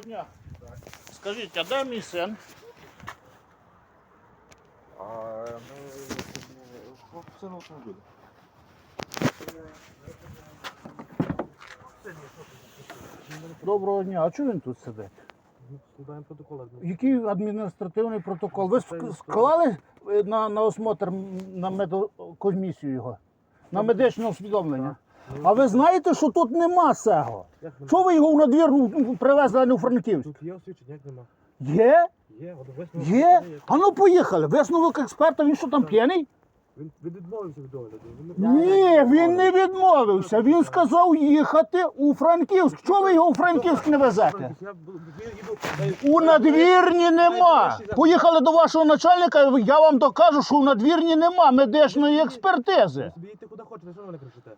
Доброго дня. Скажіть, а де мій син? А ми це на автомобілі. Доброго дня. А чого він тут сидить? Складаємо протокол. Який адміністративний протокол? Ви ск- склали е, на, на осмотр на медкомісію його? На медичне усвідомлення? А ви знаєте, що тут нема цього? Як нема? Що ви його в надвірну ну, привезли, а не у Франківськ? Тут є освічення, як нема. Є? Є, от висновок. Є? є. А ну поїхали. Висновок експерта, він що там п'яний? Він, він відмовився від. Він не- Ні, він не відмовився. Він сказав їхати у Франківськ. Чого ви його у Франківськ не везете? Я буду- я їду, даю- У надвірні нема. Поїхали до вашого начальника, я вам докажу, що у надвірні нема медичної експертизи. Собі їдьте куди хочете, що ви мене кричите?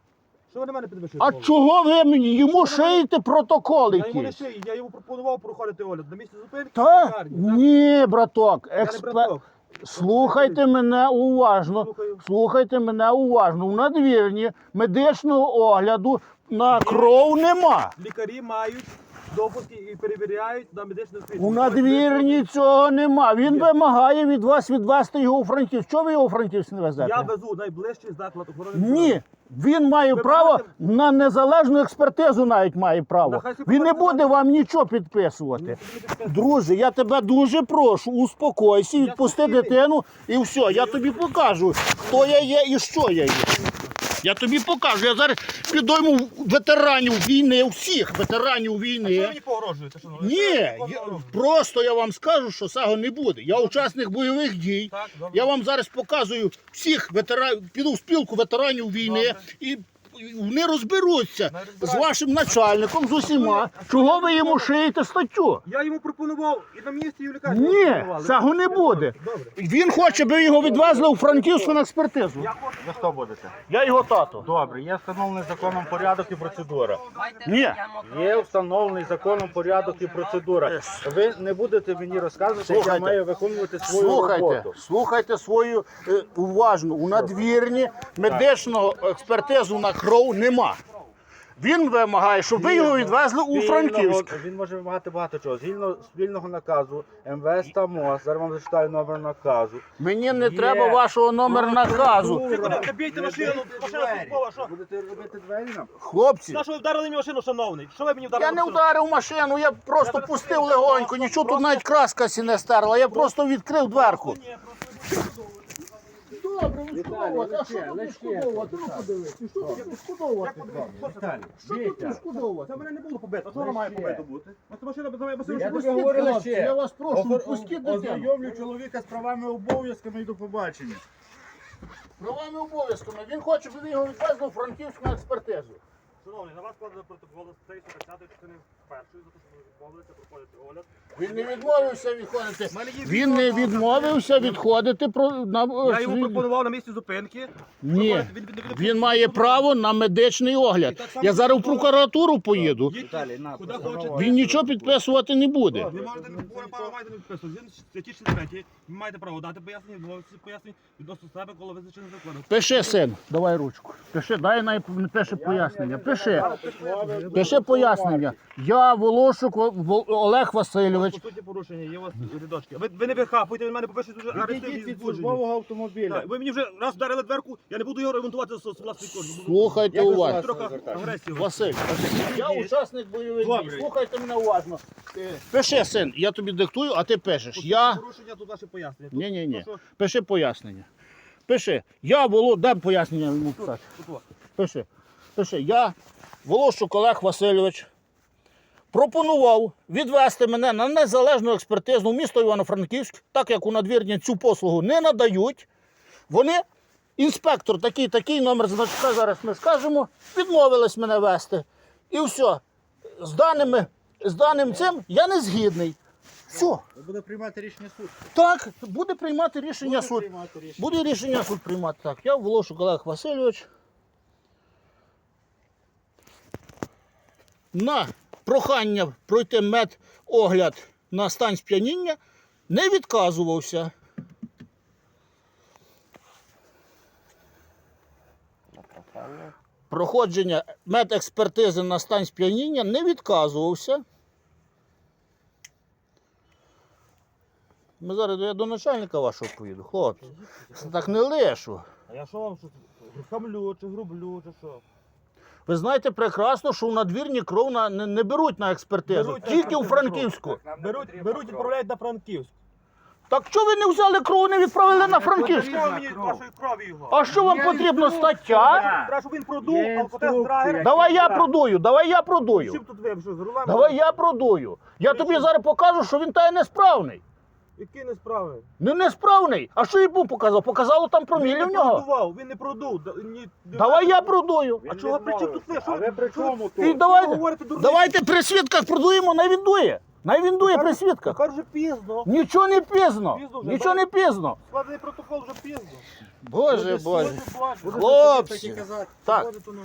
Що ви на мене підвищуєте? А чого ви мені йому шиєте протокол Я йому не якийсь? шию, я йому пропонував проходити огляд на місці зупинки. Та лікарні, так? ні, браток, Я не експер... браток. слухайте мене уважно. Слухаю. Слухайте мене уважно. У надвірні медичного огляду на кров нема. Лікарі мають допуски і перевіряють на медичне освітлення. У надвірні цього нема. Він вимагає від вас відвести його у Франківськ. Чого ви його у Франківськ не везете? Я везу найближчий заклад охорони. Ні. Він має Ви право бачите? на незалежну експертизу навіть має право. Нехай собі Він не буде вам нічого підписувати. Друже, я тебе дуже прошу, успокойся, відпусти спокійний. дитину і все. Я тобі покажу, хто я є і що я є. Я тобі покажу. Я зараз підойму ветеранів війни, всіх ветеранів Що ви війни. мені погрожуєте? Ні, я, просто я вам скажу, що цього не буде. Я учасник бойових дій. Так, добре. Я вам зараз показую всіх ветеранів, піду в спілку ветеранів війни Добре. і вони розберуться з вашим начальником, з усіма. Чого ви йому шиєте статтю? Я йому пропонував і на місці, лікарні. Ні, цього не буде. Він хоче, би його відвезли у Франківську на експертизу. Ви хто будете? Я його тато. Добре, є встановлений законом порядок і процедура. Ні. Є встановлений законом порядок і процедура. Ви не будете мені розказувати, як я Слухайте. маю виконувати свою Слухайте, роботу. слухайте свою е, уважно. У надвірні медичного експертизу на кров нема. Він вимагає, щоб ви його відвезли у Франківськ. Він може вимагати багато чого. Згідно спільного наказу МВС та МОЗ. Зараз вам зачитаю номер наказу. Мені не Є. треба вашого номер наказу. Ви бійте машину, машина службова, що? Будете робити двері нам? Хлопці, На що ви вдарили мені машину, шановний? Що ви мені вдарили? я не машину? вдарив машину, я просто пустив легонько, нічого тут навіть краска сі не стерла, я просто відкрив дверку. Ні, просто- Добре, відшкодовувати, а що тут відшкодовувати? Ну подивись, що тут відшкодовувати? Що тут відшкодовувати? Це мене не було побито. А що воно має побито бути? Без моєї машини. Я тобі говорю Хлопці, лише. Я вас прошу, Офер- відпустіть дитину. Ознайомлю чоловіка з правами і обов'язками і до побачення. Правами обов'язками. Він хоче, щоб ви його відвезли у Франківську експертизу. Шановний, на вас складено протокол з цієї 130 частини першої, за те, що ви відмовилися проходити огляд. Він не відмовився відходити. Він не відмовився відходити про на Я йому пропонував на місці зупинки. Ні. Він- він- він- Він має право на медичний огляд. Я зараз в прокуратуру поїду. Їдьте Куди хочете. Він нічого підписувати не буде. Ви можете не право маєте не підписувати. Він статті 63, ви маєте право дати пояснення, відмовитися пояснення відносно себе, коли визначено законом. Пиши, син, давай ручку. Пиши, дай най пише пояснення. Пиши. Пиши пояснення. Я Волошук Вол- Олег Васильович. По суті порушення, є у вас рядочки. Ви, ви не вихапуйте, він мене попишуть дуже Відійдіть від службового автомобіля. Так, Ви мені вже раз вдарили дверку, я не буду його ремонтувати з з власної кожи. Слухайте Як ви уважно. Трохи агресію. Василь, я учасник бойових дій. Добре. Слухайте мене уважно. Е, Пиши, син, я тобі диктую, а ти пишеш. Я. Порушення тут ваше пояснення. Тут- Ні, ні, ні. що- Пиши пояснення. Пиши. Я Воло, дай пояснення йому писати. тут. Пиши. Пиши. Я, Волошук Олег Васильович, пропонував відвести мене на незалежну експертизу в місто Івано-Франківськ, так як у надвірні цю послугу не надають. Вони, інспектор такий, такий номер значка, зараз ми скажемо, відмовились мене вести. І все. З даними, з даним цим я не згідний. Все. Буде приймати рішення суд. Так, буде приймати рішення Буде суд. приймати рішення. Буде рішення суд приймати. Так, я Волошук Олег Васильович. На прохання пройти медогляд на стан сп'яніння не відказувався. Проходження медекспертизи на стан сп'яніння не відказувався. Ми зараз я до начальника вашого поїду, хлопці. Так не лишу. А я що вам що? Хамлю чи грублю, чи що? Ви знаєте прекрасно, що в надвірні кров на, не, не беруть на експертизу. Беруть на Тільки у експертизу Франківську. Беруть, беруть і відправляють на Франківськ. Так що ви не взяли кров, не відправили на Франківськ? Що мені вашої крові його? А що вам потрібно інструкція. стаття? Треба, щоб він продув, Є алкотест драгер. Давай я продую, давай я продую. Чим тут ви? Що, з? Давай я продую. Я тобі зараз покажу, що він та й несправний. Які не справи? Не несправний. А що йому показав? Показало там Він промілі не в нього. продував, він не продув. Да- ні- Давай я продую. А чого при чому тут ви? Що А ви при чому І тут? давайте, говорите дурниці? давайте при свідках продуємо, най він дує. Най він дує при свідках. Тепер вже пізно. Нічого не пізно. Пізно вже, Нічого не пізно. Складений протокол вже пізно. Боже, боже. Хлопці. Так, не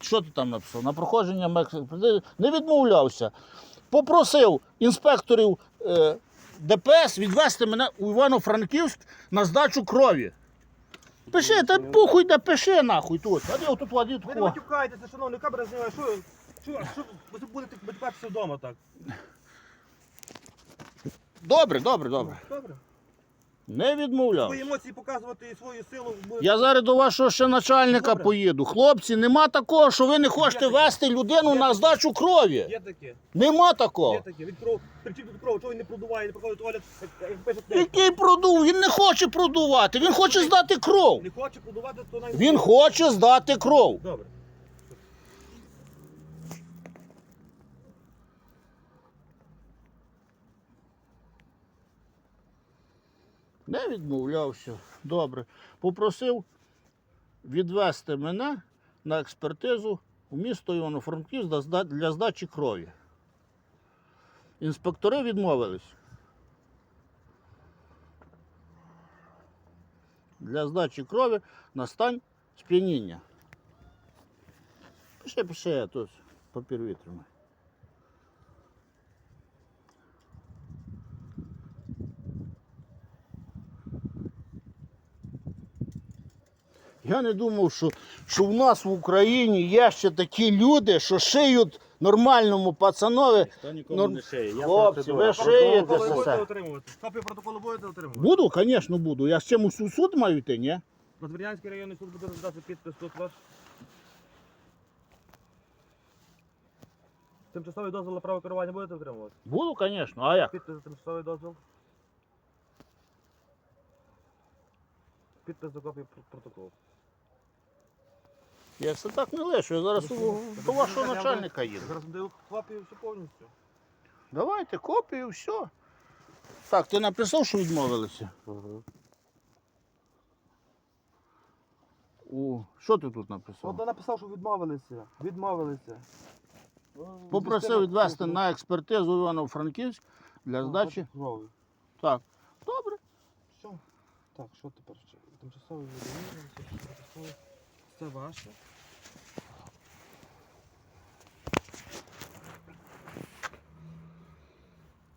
що ти там написав? На проходження мек- не відмовлявся. Попросив інспекторів е, ДПС відвести мене у Івано-Франківськ на здачу крові. Пиши, та похуй да пиши нахуй тут. А де тут воді Ви не такого. матюкайтеся, шановний, камера знімає. Що, що, що ви будете матюкатися вдома так? Добре, добре, добре. Добре. Не відмовляв. Свої емоції показувати і свою силу. Я зараз до вашого ще начальника Добре. поїду. Хлопці, нема такого, що ви не хочете таке. вести людину Є на таке. здачу крові. Є таке, Нема є такого. таке. Від кров, тут кров, чого він не продуває, не показує туалет, як- як пише книжка. Який продув? Він не хоче продувати, він хоче здати кров. Не хоче продувати, то навіть... Він хоче здати кров. Добре. Не відмовлявся. Добре. Попросив відвести мене на експертизу у місто Івано-Франківськ для здачі крові. Інспектори відмовились. Для здачі крові на стань сп'яніння. Пиши, пиши, тут папір витримай. Я не думав, що, що в нас в Україні є ще такі люди, що шиють нормальному пацанові. Хто нікому Норм- не шиє. Я Хлопці, ви шиєте це будете отримувати? Копію протоколу будете отримувати? Буду, звісно, буду. Я з чимось у суд маю йти, ні? Надвірнянський районний суд буде роздати підпис тут ваш. Тимчасовий дозвіл на право керування будете отримувати? Буду, звісно. А як? Підпис за тимчасовий дозвіл. Підпис копію пр- протоколу. Я це так не лишу. Я зараз у- до вашого начальника їду. Зараз даю копію все повністю. Давайте копію, все. Так, ти написав, що відмовилися? У, що ти тут написав? От я написав, що відмовилися. Відмовилися. Попросив відвести на експертизу Івано-Франківськ для здачі. Крові. Так. Добре. Що? Так, що тепер ще? Тимчасовий відмовилися, тимчасовий. Це ваше.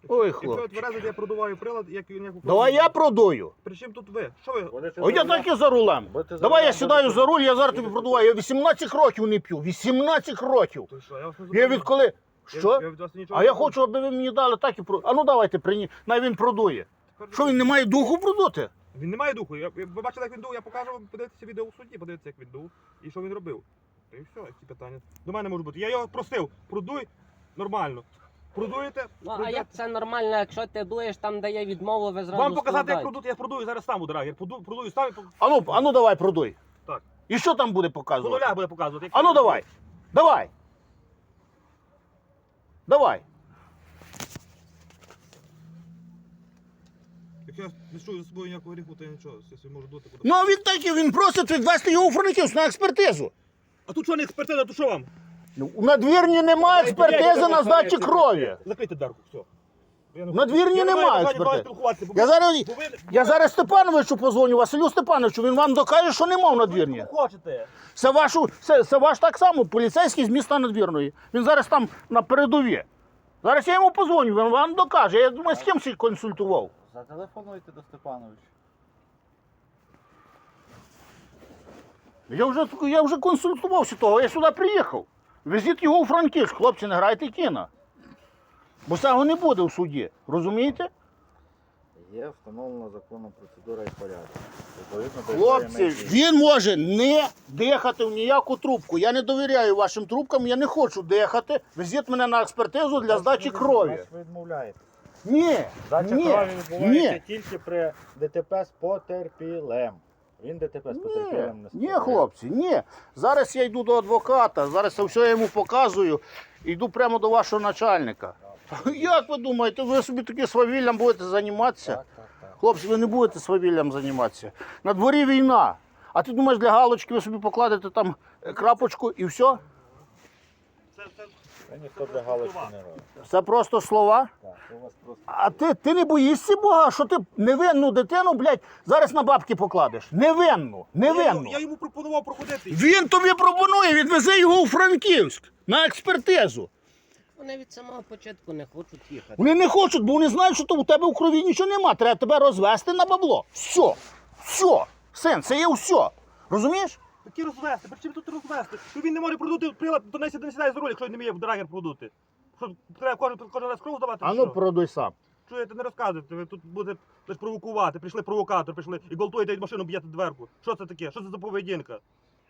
Ой, ви хлопці. тверезий, я продуваю прилад, як він як Давай я продую. При чим тут ви? Що ви? О, я так і за рулем. За Давай я сідаю за руль, я зараз тобі продуваю. Я 18 років не п'ю. 18 років. То що, я вас не Я відколи. Що? Я від вас нічого А не я хочу. хочу, аби ви мені дали так і про. А ну давайте прині. Най він продує. Що він не має духу продути? Він не має духу. Я, я- ви бачили, як він дув, я покажу вам, подивитися відео у суді, подивитися, як він дув і що він робив. І все, які питання. До мене може бути. Я його просив, продуй нормально. Продуєте? Ну, а як це нормально, якщо ти дуєш там, де є відмову, ви зразу Вам показати, як складаєте? продути, я продую зараз сам у драгер. Продую, продую сам і по, А ну, ну давай продуй. Так. І що там буде по показувати? нулях буде показувати. як А ну давай. Давай. Давай. Як я не чую за собою ніякого гріху, то я нічого, я собі можу дути куди. Ну а він так і він просить відвести його у Франківськ на експертизу. А тут що не експертиза, то що вам? Ну, У надвірні немає експертизи на здачі крові. Закрийте дарку, все. Я не На двірні я не немає бажання з вами експертизи. спілкуватися, бо Я зараз, бо ви- я зараз Степановичу позвоню, Василю Степановичу, він вам докаже, що нема в надвірні. Ви хочете. Це, вашу, це, це ваш так само, поліцейський з міста надвірної. Він зараз там на передові. Зараз я йому позвоню, він вам докаже. Я думаю, з ким ще консультував. Зателефонуйте до Степановича. Я вже, я вже консультувався того, я сюди приїхав. Везіть його у Франківськ, хлопці, не грайте кіно. Бо цього не буде в суді. Розумієте? Є встановлена законом процедура і порядок. Відповідно до Хлопці, він може не дихати в ніяку трубку. Я не довіряю вашим трубкам, я не хочу дихати. Везіть мене на експертизу для здачі крові. Ви відмовляєте. Ні, Здача ні, крові відбувається ні. тільки при ДТП з потерпілем. Він ДТП з Ні, потерпілем не ні, складає. хлопці, ні. Зараз я йду до адвоката, зараз це все я йому показую. Йду прямо до вашого начальника. Як ви думаєте, ви собі таки свавіллям будете займатися? Так, так, так. Хлопці, ви не будете свавіллям займатися. На дворі війна. А ти думаєш, для галочки ви собі покладете там е, крапочку і все? Це, це, Це ніхто для галочки не робить. Це просто слова. Так, у вас просто А ти, ти не боїшся Бога, що ти невинну дитину, блядь, зараз на бабки покладеш. Невинну, невинну. я йому пропонував проходити. Він тобі пропонує, відвези його у Франківськ на експертизу. Вони від самого початку не хочуть їхати. Вони не хочуть, бо вони знають, що то у тебе у крові нічого нема. Треба тебе розвести на бабло. Все. Все. Син, це є все. Розумієш? Такі розвести, при чим тут розвести? Ну він не може продути прилад, то не сідає за руль, якщо він не вміє в драгер продути. Що треба кожен, кожен раз кров здавати? А ну продуй сам. Чуєте, не розказуйте, ви тут будете десь провокувати. Прийшли провокатор, прийшли і гвалтуєте машину, б'єте дверку. Що це таке? Що це за поведінка?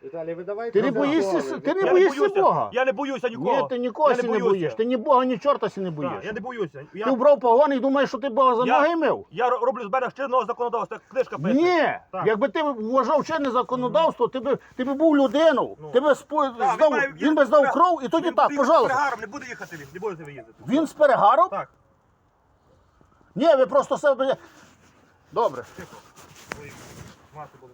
Віталій, ви давайте. Ти не боїшся, ти не Я боїшся боюся. Бога. Я не боюся нікого. Ні, ти нікого Я не сі не боюся. боїш. Ти ні Бога, ні чорта сі не Так, боїш. я не боюся. Я, Ти вбрав погони і думаєш, що ти Бога за Я- ноги мив? я роблю з мене чинного законодавства, як книжка пише. Ні, Так. якби ти вважав чинне законодавство, ти би, ти би був людину, Ну. ти би спо... Так, здав, має- він би здав кров і тоді Він- так, він пожалуйста. з перегаром Не буде їхати він, не будете ви їздити. Він з перегаром? Так, Ні, ви просто себе. Добре. тихо. Мати буде.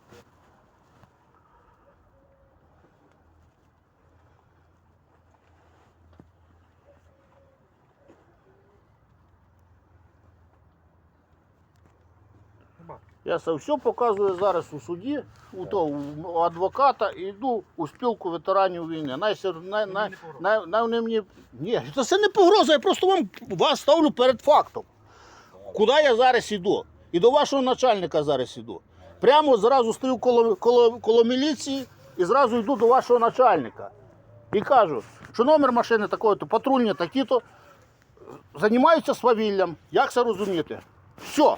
Я це все показую зараз у суді, у того у адвоката і йду у спілку ветеранів війни. Най, сер- най, най, най, най вони мені. Ні, це, не погроза, я просто вам вас ставлю перед фактом. Куди я зараз іду? І до вашого начальника зараз іду. Прямо зразу стою коло, коло, коло міліції і зразу йду до вашого начальника. І кажу, що номер машини такої-то, патрульні такі-то, займаються свавіллям. Як це розуміти? Все.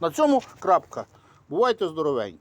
На цьому крапка. Бувайте здоровенькі.